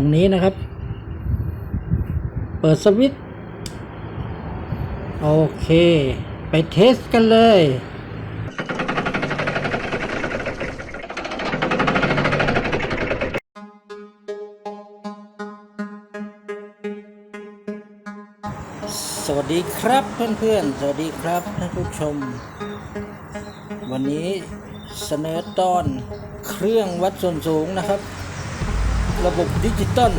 ตรงนี้นะครับ เปิดสวิตช์โอเค ไปเทสกันเลยสวัสดีครับเพื่อนๆ สวัสดีครับท่านผู้ชม วันนี้เสนอตอนเครื่องวัดส่วนสูงนะครับ ระบบดิจิตอล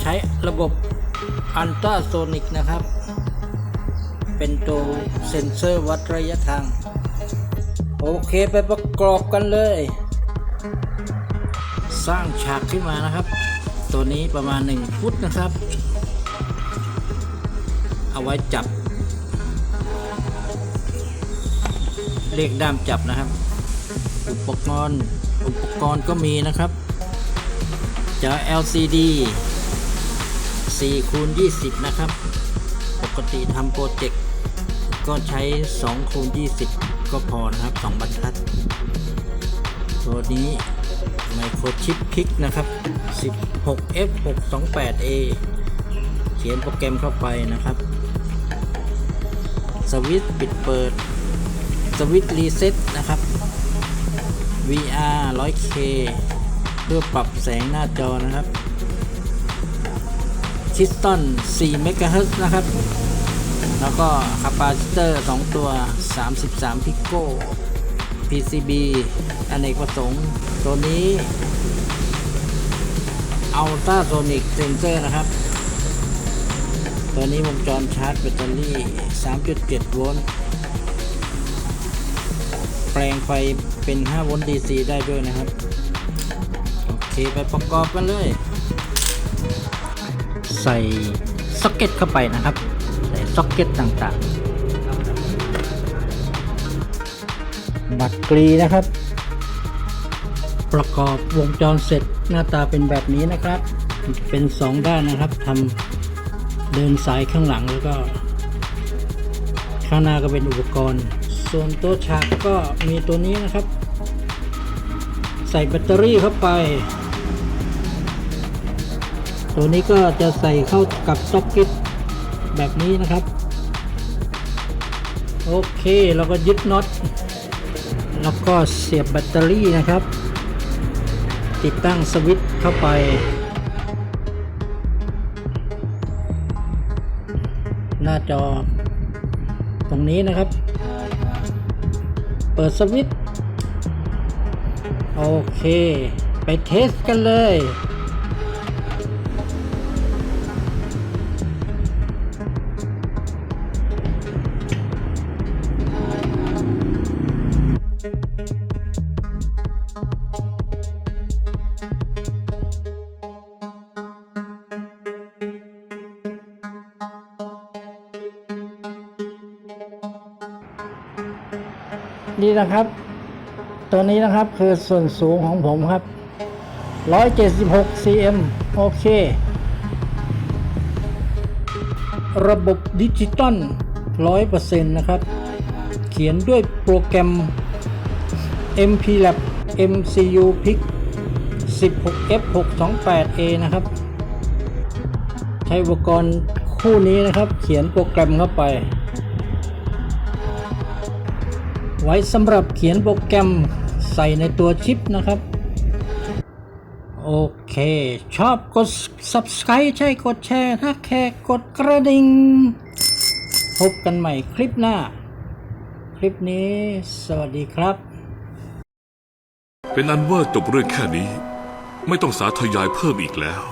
ใช้ระบบอันตราโซนิกนะครับ เป็นตัวเซ็นเซอร์วัดระยะทาง โอเคไปประกอบกันเลย สร้างฉากขึ้นมานะครับ ตัวนี้ประมาณ 1 ฟุตนะครับ เอาไว้จับเลขด้ามจับนะครับ อุปกรณ์อุปกรณ์ก็มีนะครับ จอ LCD 4คูณ20 นะครับ ปกติทำโปรเจกต์ก็ใช้2คูณ20 ก็พอนะครับ 2 บรรทัด ตัวนี้ไมโครชิปพิกนะครับ 16F628A เขียนโปรแกรมเข้าไปนะครับ สวิตช์ปิดเปิด สวิตช์รีเซ็ตนะครับ VR 100K เพื่อปรับแสงหน้าจอนะครับคิสตัน4 MHz นะครับ แล้วก็คาปาซิเตอร์ 2 ตัว 33 พิโก PCB อเนกประสงค์ตัวนี้ Ultrasonic Sensor นะครับ ตัวนี้วงจรชาร์จแบตเตอรี่ 3.7 โวลต์ แปลงไฟเป็น 5 โวลต์ DC ได้ด้วยนะครับ เคไปประกอบกันเลย ใส่ซ็อกเก็ตเข้าไปนะครับ ใส่ซ็อกเก็ตต่างๆ บัตรกรีนะครับ ประกอบวงจรเสร็จหน้าตาเป็นแบบนี้นะครับ เป็น 2 ด้านนะครับทำเดินสายข้างหลังแล้วก็ ข้างหน้าก็เป็นอุปกรณ์ ส่วนตัวฉากก็มีตัวนี้นะครับ ใส่แบตเตอรี่เข้าไป ตัวนี้ก็จะใส่เข้ากับซ็อกเก็ตแบบนี้นะครับ โอเคเราก็ยึดน็อตแล้วก็เสียบแบตเตอรี่นะครับ ติดตั้งสวิตช์เข้าไปหน้าจอ ตรงนี้นะครับ เปิดสวิตช์โอเค ไปเทสกันเลย นี่นะครับ ตัวนี้นะครับคือส่วนสูงของผมครับ 176 cm โอเค ระบบดิจิตอล100%นะครับ เขียนด้วยโปรแกรม MPLAB MCU PIC 16F628A นะครับ ใช้อุปกรณ์คู่นี้นะครับ เขียนโปรแกรมเข้าไป ไว้สำหรับเขียนโปรแกรมใส่ในตัวชิปนะครับ โอเค ชอบกด subscribe ใช่กดแชร์ถ้าแค่กดกระดิ่งพบกันใหม่คลิปหน้า คลิปนี้ สวัสดีครับ เป็นอันว่าจบเรื่องแค่นี้ ไม่ต้องสาธยายเพิ่มอีกแล้ว